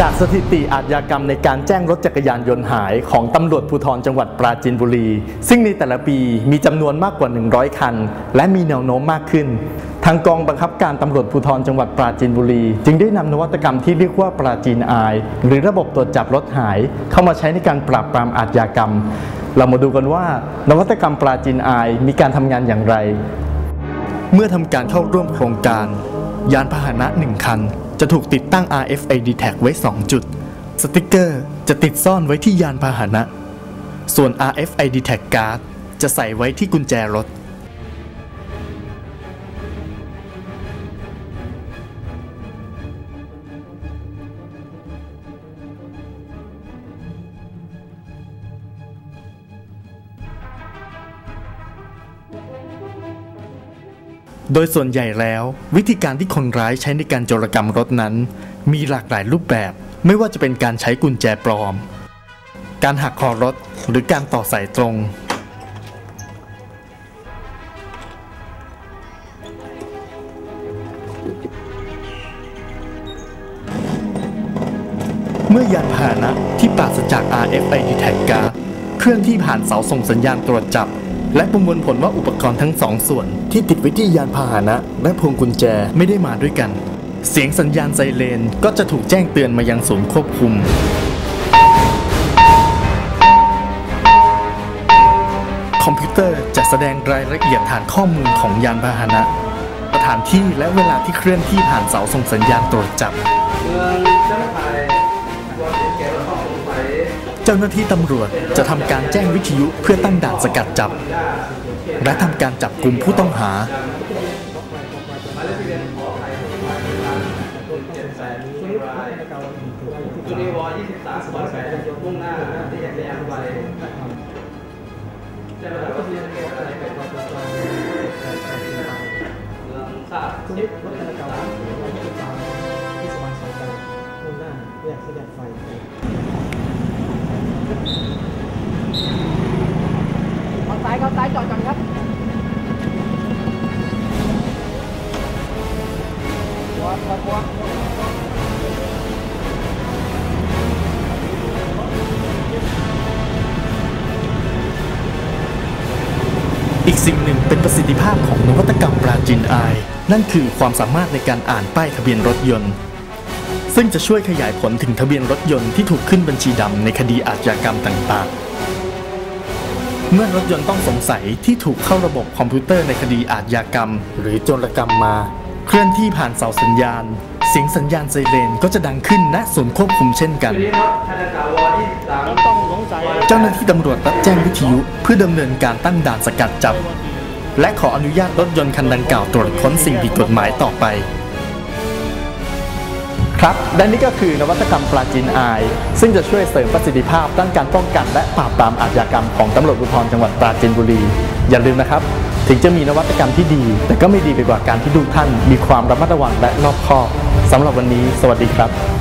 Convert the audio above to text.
จากสถิติอาชญากรรมในการแจ้งรถจักรยานยนต์หายของตำรวจภูธรจังหวัดปราจีนบุรี ซึ่งในแต่ละปีมีจำนวนมากกว่า 100 คัน และมีแนวโน้มมากขึ้น ทางกองบังคับการตำรวจภูธรจังหวัดปราจีนบุรี จึงได้นำนวัตกรรมที่เรียกว่าปราจีนอาย หรือระบบตรวจจับรถหาย เข้ามาใช้ในการปราบปรามอาชญากรรม เรามาดูกันว่านวัตกรรมปราจีนอายมีการทำงานอย่างไร เมื่อทำการเข้าร่วมโครงการ ยานพาหนะ1คัน จะถูกติดตั้ง RFID tag ไว้ 2 จุด สติกเกอร์จะติดซ่อนไว้ที่ยานพาหนะ ส่วน RFID tag card จะใส่ไว้ที่กุญแจรถ โดยส่วนใหญ่แล้ว วิธีการที่คนร้ายใช้ในการโจรกรรมรถนั้น มีหลากหลายรูปแบบ ไม่ว่าจะเป็นการใช้กุญแจปลอม การหักคอรถหรือการต่อสายตรง เมื่อยานพาหนะที่ปราศจาก RFID tag card เคลื่อนที่ผ่านเสาส่งสัญญาณตรวจจับ และประมวลผลว่าอุปกรณ์ทั้งสองส่วน ที่ติดไว้ที่ยานพาหนะและพวงกุญแจไม่ได้มาด้วยกัน เสียงสัญญาณไซเรนก็จะถูกแจ้งเตือนมายังศูนย์ควบคุมคอมพิวเตอร์จะแสดงรายละเอียดฐานข้อมูลของยานพาหนะ สถานที่และเวลาที่เคลื่อนที่ผ่านเสาส่งสัญญาณตรวจจับเจ้า จ้าหน้าที่ตำรวจจะทำการแจ้งวิทยุเพื่อตั้งด่านสกัดจับ และทำการจับกลุ่มผู้ต้องหา จุดีวอ23สปอร์ตแฟร์มุ่งหน้าที่แยกยานไปใช่ไหมครับเมืองทราบคุณนิดวัฒนกรรมวัฒนกรรมที่สมานสองการมุ่งหน้าแยกส้นแยกไฟ อีกสิ่งหนึ่งเป็นประสิทธิภาพของนวัตกรรมปราจินอยนั่นคือความสามารถในการอ่านป้ายทะเบียนรถยนต์ ซึ่งจะช่วยขยายผลถึงทะเบียนรถยนต์ที่ถูกขึ้นบัญชีดำในคดีอาชญากรรมต่างๆ เมื่อรถยนต์ต้องสงสัยที่ถูกเข้าระบบคอมพิวเตอร์ในคดีอาชญากรรม หรือโจรกรรมมา เคลื่อนที่ผ่านเสาสัญญาณ เสียงสัญญาณไซเรนก็จะดังขึ้นณศูนย์ควบคุมเช่นกันเจ้าหน้าที่ตำรวจรับแจ้งวิทยุเพื่อดำเนินการตั้งด่านสกัดจับ และขออนุญาตรถยนต์คันดังกล่าวตรวจค้นสิ่งผิดกฎหมายต่อไป ครับและนี่ก็คือนวัตกรรมปลาจินอาย ซึ่งจะช่วยเสริมประสิทธิภาพด้านการป้องกันและปราบปรามอาชญากรรมของตำรวจภูธรจังหวัดปราจีนบุรี อย่าลืมนะครับ ถึงจะมีนวัตกรรมที่ดี แต่ก็ไม่ดีไปกว่าการที่ทุกท่าน มีความระมัดระวังและรอบคอบสำหรับวันนี้ สวัสดีครับ